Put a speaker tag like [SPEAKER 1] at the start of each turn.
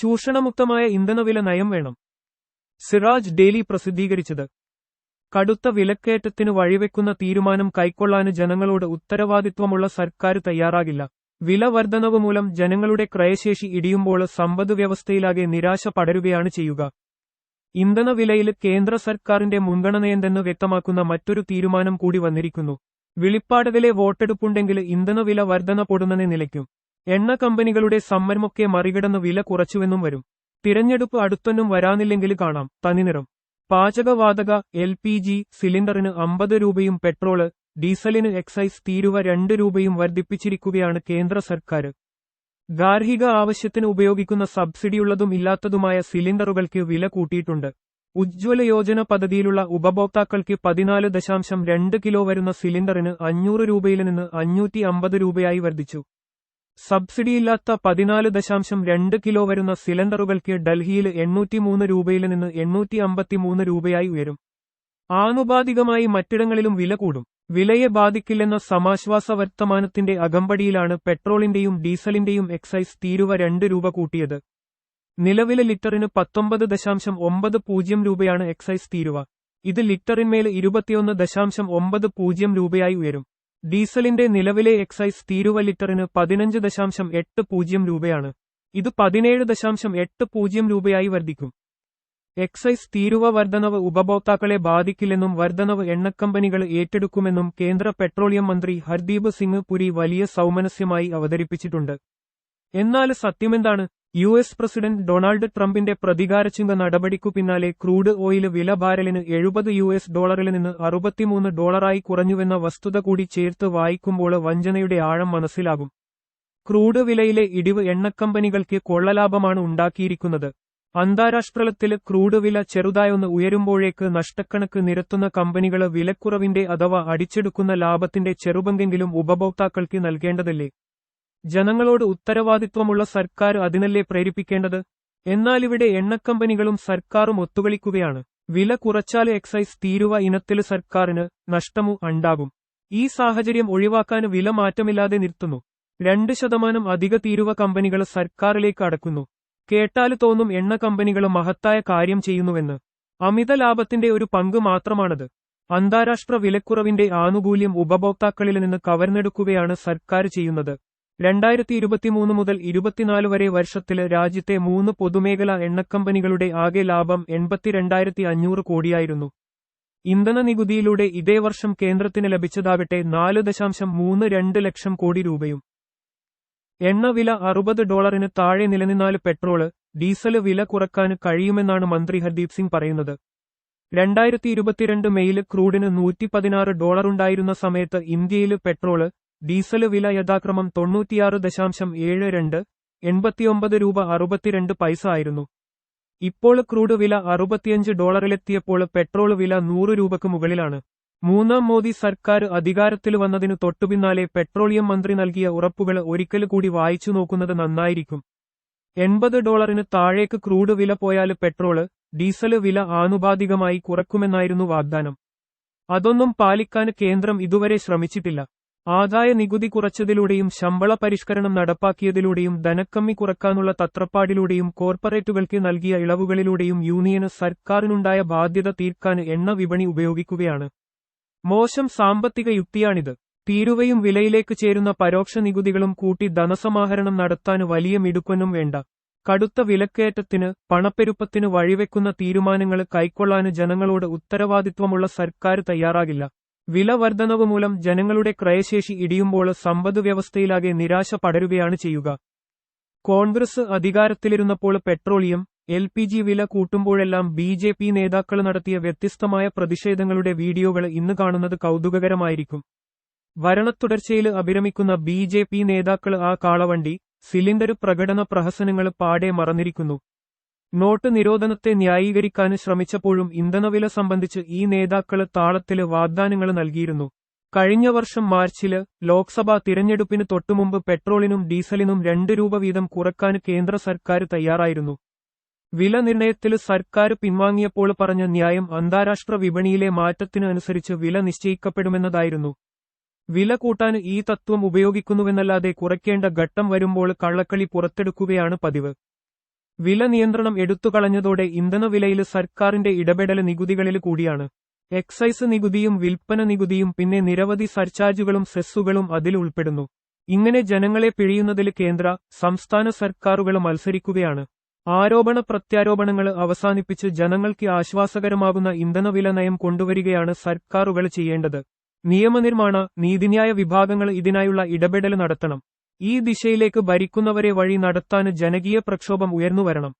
[SPEAKER 1] ചൂഷണമുക്തമായ ഇന്ധനവില നയം വേണം. സിറാജ് ഡെയിലി പ്രസിദ്ധീകരിച്ചത്. കടുത്ത വിലക്കയറ്റത്തിനു വഴിവെക്കുന്ന തീരുമാനം കൈക്കൊള്ളാന് ജനങ്ങളോട് ഉത്തരവാദിത്വമുള്ള സർക്കാർ തയ്യാറാകില്ല. വില വർധനവ് മൂലം ജനങ്ങളുടെ ക്രയശേഷി ഇടിയുമ്പോൾ സമ്പദ് വ്യവസ്ഥയിലാകെ നിരാശ പടരുകയാണ് ചെയ്യുക. ഇന്ധനവിലയിൽ കേന്ദ്ര സർക്കാരിന്റെ മുൻഗണനയെന്തെന്ന് വ്യക്തമാക്കുന്ന മറ്റൊരു തീരുമാനം കൂടി വന്നിരിക്കുന്നു. വിളിപ്പാടകലെ വോട്ടെടുപ്പുണ്ടെങ്കിൽ ഇന്ധനവില വർധന പൊടുന്നനെ നിലയ്ക്കും. എണ്ണ കമ്പനികളുടെ സമ്മർമൊക്കെ മറികടന്ന് വില കുറച്ചുവെന്നും വരും. തിരഞ്ഞെടുപ്പ് അടുത്തൊന്നും വരാനില്ലെങ്കിൽ കാണാം. തനിനിറം. പാചകവാതക എൽ പി ജി സിലിണ്ടറിന് അമ്പത് രൂപയും പെട്രോൾ ഡീസലിന് എക്സൈസ് തീരുവ രണ്ട് രൂപയും വർദ്ധിപ്പിച്ചിരിക്കുകയാണ് കേന്ദ്ര സർക്കാർ. ഗാർഹിക ആവശ്യത്തിന് ഉപയോഗിക്കുന്ന സബ്സിഡിയുള്ളതും ഇല്ലാത്തതുമായ സിലിണ്ടറുകൾക്ക് വില കൂട്ടിയിട്ടുണ്ട്. ഉജ്ജ്വല യോജന പദ്ധതിയിലുള്ള ഉപഭോക്താക്കൾക്ക് പതിനാല് ദശാംശം രണ്ട് കിലോ വരുന്ന സിലിണ്ടറിന് അഞ്ഞൂറ് രൂപയിൽ നിന്ന് അഞ്ഞൂറ്റി അമ്പത് രൂപയായി വർദ്ധിച്ചു. സബ്സിഡിയില്ലാത്ത പതിനാല് ദശാംശം രണ്ട് കിലോ വരുന്ന സിലിണ്ടറുകൾക്ക് ഡൽഹിയിൽ എണ്ണൂറ്റിമൂന്ന് രൂപയിൽ നിന്ന് എണ്ണൂറ്റി അമ്പത്തിമൂന്ന് രൂപയായി ഉയരും. ആനുപാതികമായി മറ്റിടങ്ങളിലും വില കൂടും. വിലയെ ബാധിക്കില്ലെന്ന സമാശ്വാസ വർത്തമാനത്തിന്റെ അകമ്പടിയിലാണ് പെട്രോളിന്റെയും ഡീസലിന്റെയും എക്സൈസ് തീരുവ രണ്ട് രൂപ കൂട്ടിയത്. നിലവിലെ ലിറ്ററിന് പത്തൊമ്പത് ദശാംശം ഒമ്പത് പൂജ്യം രൂപയാണ് എക്സൈസ് തീരുവ. ഇത് ലിറ്ററിന്മേൽ ഇരുപത്തിയൊന്ന് ദശാംശം ഒമ്പത് പൂജ്യം രൂപയായി ഉയരും. ഡീസലിന്റെ നിലവിലെ എക്സൈസ് തീരുവ ലിറ്ററിന് പതിനഞ്ച് ദശാംശം എട്ട് പൂജ്യം രൂപയാണ്. ഇത് പതിനേഴ് ദശാംശം എട്ട് പൂജ്യം രൂപയായി വർദ്ധിക്കും. എക്സൈസ് തീരുവ വർധനവ് ഉപഭോക്താക്കളെ ബാധിക്കില്ലെന്നും വർധനവ് എണ്ണക്കമ്പനികൾ ഏറ്റെടുക്കുമെന്നും കേന്ദ്ര പെട്രോളിയം മന്ത്രി ഹർദീപ് സിംഗ് പുരി വലിയ സൗമനസ്യമായി അവതരിപ്പിച്ചിട്ടുണ്ട്. എന്നാൽ സത്യമെന്താണ്? യു എസ് പ്രസിഡന്റ് ഡൊണാൾഡ് ട്രംപിന്റെ പ്രതികാരചിന്ത നടപടിക്കു പിന്നാലെ ക്രൂഡ് ഓയിൽ വില ബാരലിന് എഴുപത് യു എസ് ഡോളറിൽ നിന്ന് അറുപത്തിമൂന്ന് ഡോളറായി കുറഞ്ഞുവെന്ന വസ്തുത കൂടി ചേർത്ത് വായിക്കുമ്പോൾ വഞ്ചനയുടെ ആഴം മനസ്സിലാകും. ക്രൂഡ് വിലയിലെ ഇടിവ് എണ്ണക്കമ്പനികൾക്ക് കൊള്ളലാഭമാണ് ഉണ്ടാക്കിയിരിക്കുന്നത്. അന്താരാഷ്ട്രതലത്തിൽ ക്രൂഡ് വില ചെറുതായൊന്ന് ഉയരുമ്പോഴേക്ക് നഷ്ടക്കണക്ക് നിരത്തുന്ന കമ്പനികൾ വിലക്കുറവിന്റെ അഥവാ അടിച്ചെടുക്കുന്ന ലാഭത്തിന്റെ ചെറുപങ്കെങ്കിലും ഉപഭോക്താക്കൾക്ക് നൽകേണ്ടതല്ലേ? ജനങ്ങളോട് ഉത്തരവാദിത്വമുള്ള സർക്കാർ അതിനല്ലേ പ്രേരിപ്പിക്കേണ്ടത്? എന്നാലിവിടെ എണ്ണക്കമ്പനികളും സർക്കാരും ഒത്തുകളിക്കുകയാണ്. വില കുറച്ചാൽ എക്സൈസ് തീരുവ ഇനത്തിൽ സർക്കാരിന് നഷ്ടമു ഉണ്ടാകും. ഈ സാഹചര്യം ഒഴിവാക്കാൻ വില മാറ്റമില്ലാതെ നിർത്തുന്നു. രണ്ട് ശതമാനം അധിക തീരുവ കമ്പനികൾ സർക്കാരിലേക്ക് അടക്കുന്നു. കേട്ടാൽ തോന്നും എണ്ണ കമ്പനികൾ മഹത്തായ കാര്യം ചെയ്യുന്നുവെന്ന്. അമിത ലാഭത്തിന്റെ ഒരു പങ്ക് മാത്രമാണത്. അന്താരാഷ്ട്ര വിലക്കുറവിന്റെ ആനുകൂല്യം ഉപഭോക്താക്കളിൽ നിന്ന് കവർന്നെടുക്കുകയാണ് സർക്കാർ ചെയ്യുന്നത്. രണ്ടായിരത്തി ഇരുപത്തിമൂന്ന് മുതൽ ഇരുപത്തിനാല് വരെ വർഷത്തിൽ രാജ്യത്തെ മൂന്ന് പൊതുമേഖലാ എണ്ണക്കമ്പനികളുടെ ആകെ ലാഭം എൺപത്തിരണ്ടായിരത്തി അഞ്ഞൂറ് കോടിയായിരുന്നു. ഇന്ധന നികുതിയിലൂടെ ഇതേ വർഷം കേന്ദ്രത്തിന് ലഭിച്ചതാകട്ടെ നാല് ദശാംശം മൂന്ന് രണ്ട് ലക്ഷം കോടി രൂപയും. എണ്ണ വില അറുപത് ഡോളറിന് താഴെ നിലനിന്നാൽ പെട്രോൾ ഡീസൽ വില കുറയ്ക്കാൻ കഴിയുമെന്നാണ് മന്ത്രി ഹർദീപ് സിംഗ് പറയുന്നത്. രണ്ടായിരത്തി ഇരുപത്തിരണ്ട് മെയ്യിൽ ക്രൂഡിന് നൂറ്റി പതിനാറ് ഡോളറുണ്ടായിരുന്ന സമയത്ത് ഇന്ത്യയിൽ പെട്രോൾ ഡീസൽ വില യഥാക്രമം തൊണ്ണൂറ്റിയാറ് ദശാംശം ഏഴ് രണ്ട് എൺപത്തിയൊമ്പത് രൂപ അറുപത്തിരണ്ട് പൈസ ആയിരുന്നു. ഇപ്പോൾ ക്രൂഡ് വില അറുപത്തിയഞ്ച് ഡോളറിലെത്തിയപ്പോൾ പെട്രോൾ വില നൂറ് രൂപയ്ക്ക് മുകളിലാണ്. മൂന്നാം മോദി സർക്കാർ അധികാരത്തിൽ വന്നതിനു തൊട്ടുപിന്നാലെ പെട്രോളിയം മന്ത്രി നൽകിയ ഉറപ്പുകൾ ഒരിക്കൽ കൂടി വായിച്ചു നോക്കുന്നത് നന്നായിരിക്കും. എൺപത് ഡോളറിന് താഴേക്ക് ക്രൂഡ് വില പോയാൽ പെട്രോൾ ഡീസൽ വില ആനുപാതികമായി കുറക്കുമെന്നായിരുന്നു വാഗ്ദാനം. അതൊന്നും പാലിക്കാൻ കേന്ദ്രം ഇതുവരെ ശ്രമിച്ചിട്ടില്ല. ആദായ നികുതി കുറച്ചതിലൂടെയും ശമ്പള പരിഷ്കരണം നടപ്പാക്കിയതിലൂടെയും ധനക്കമ്മി കുറക്കാനുള്ള തത്രപ്പാടിലൂടെയും കോർപ്പറേറ്റുകൾക്ക് നൽകിയ ഇളവുകളിലൂടെയും യൂണിയന് സർക്കാരിനുണ്ടായ ബാധ്യത തീർക്കാൻ എണ്ണ വിപണി ഉപയോഗിക്കുകയാണ്. മോശം സാമ്പത്തിക യുക്തിയാണിത്. തീരുവയും വിലയിലേക്ക് ചേരുന്ന പരോക്ഷ നികുതികളും കൂട്ടി ധനസമാഹരണം നടത്താൻ വലിയ മിടുക്കൊന്നും വേണ്ട. കടുത്ത വിലക്കയറ്റത്തിന് പണപ്പെരുപ്പത്തിന് വഴിവെക്കുന്ന തീരുമാനങ്ങൾ കൈക്കൊള്ളാന് ജനങ്ങളോട് ഉത്തരവാദിത്വമുള്ള സർക്കാർ തയ്യാറാകില്ല. വില വർധനവ് മൂലം ജനങ്ങളുടെ ക്രയശേഷി ഇടിയുമ്പോൾ സമ്പദ് വ്യവസ്ഥയിലാകെ നിരാശ പടരുകയാണ് ചെയ്യുക. കോൺഗ്രസ് അധികാരത്തിലിരുന്നപ്പോൾ പെട്രോളിയം എൽ പി ജി വില കൂട്ടുമ്പോഴെല്ലാം ബി ജെ പി നേതാക്കൾ നടത്തിയ വ്യത്യസ്തമായ പ്രതിഷേധങ്ങളുടെ വീഡിയോകൾ ഇന്ന് കാണുന്നത് കൗതുകകരമായിരിക്കും. ഭരണത്തുടർച്ചയിൽ അഭിരമിക്കുന്ന ബി നേതാക്കൾ ആ കാളവണ്ടി സിലിണ്ടർ പ്രകടന പ്രഹസനങ്ങൾ പാടെ മറന്നിരിക്കുന്നു. നോട്ട് നിരോധനത്തെ ന്യായീകരിക്കാൻ ശ്രമിച്ചപ്പോഴും ഇന്ധനവില സംബന്ധിച്ച് ഈ നേതാക്കൾ താളത്തിൽ വാഗ്ദാനങ്ങൾ നൽകിയിരുന്നു. കഴിഞ്ഞ വർഷം മാർച്ചിൽ ലോക്സഭാ തിരഞ്ഞെടുപ്പിന് തൊട്ടുമുമ്പ് പെട്രോളിനും ഡീസലിനും രണ്ട് രൂപ വീതം കുറയ്ക്കാൻ കേന്ദ്ര സർക്കാർ തയ്യാറായിരുന്നു. വില നിർണയത്തിൽ സർക്കാർ പിൻവാങ്ങിയപ്പോൾ പറഞ്ഞ ന്യായം അന്താരാഷ്ട്ര വിപണിയിലെ മാറ്റത്തിനനുസരിച്ച് വില നിശ്ചയിക്കപ്പെടുമെന്നതായിരുന്നു. വില കൂട്ടാൻ ഈ തത്വം ഉപയോഗിക്കുന്നുവെന്നല്ലാതെ കുറയ്ക്കേണ്ട ഘട്ടം വരുമ്പോൾ കള്ളക്കളി പുറത്തെടുക്കുകയാണ് പതിവ്. വില നിയന്ത്രണം എടുത്തുകളഞ്ഞതോടെ ഇന്ധനവിലയിൽ സർക്കാരിന്റെ ഇടപെടൽ നികുതികളിൽ കൂടിയാണ്. എക്സൈസ് നികുതിയും വിൽപ്പന നികുതിയും പിന്നെ നിരവധി സർചാർജുകളും സെസ്സുകളും അതിൽ ഉൾപ്പെടുന്നു. ഇങ്ങനെ ജനങ്ങളെ പിഴിയുന്നതിൽ കേന്ദ്ര സംസ്ഥാന സർക്കാരുകൾ മത്സരിക്കുകയാണ്. ആരോപണ പ്രത്യാരോപണങ്ങൾ അവസാനിപ്പിച്ച് ജനങ്ങൾക്ക് ആശ്വാസകരമാകുന്ന ഇന്ധനവില നയം കൊണ്ടുവരികയാണ് സർക്കാരുകൾ ചെയ്യേണ്ടത്. നിയമനിർമ്മാണ നീതിന്യായ വിഭാഗങ്ങൾ ഇതിനായുള്ള ഇടപെടൽ നടത്തണം. ഈ ദിശയിലേക്ക് ഭരിക്കുന്നവരെ വഴി നടത്താൻ ജനകീയ പ്രക്ഷോഭം ഉയർന്നുവരണം.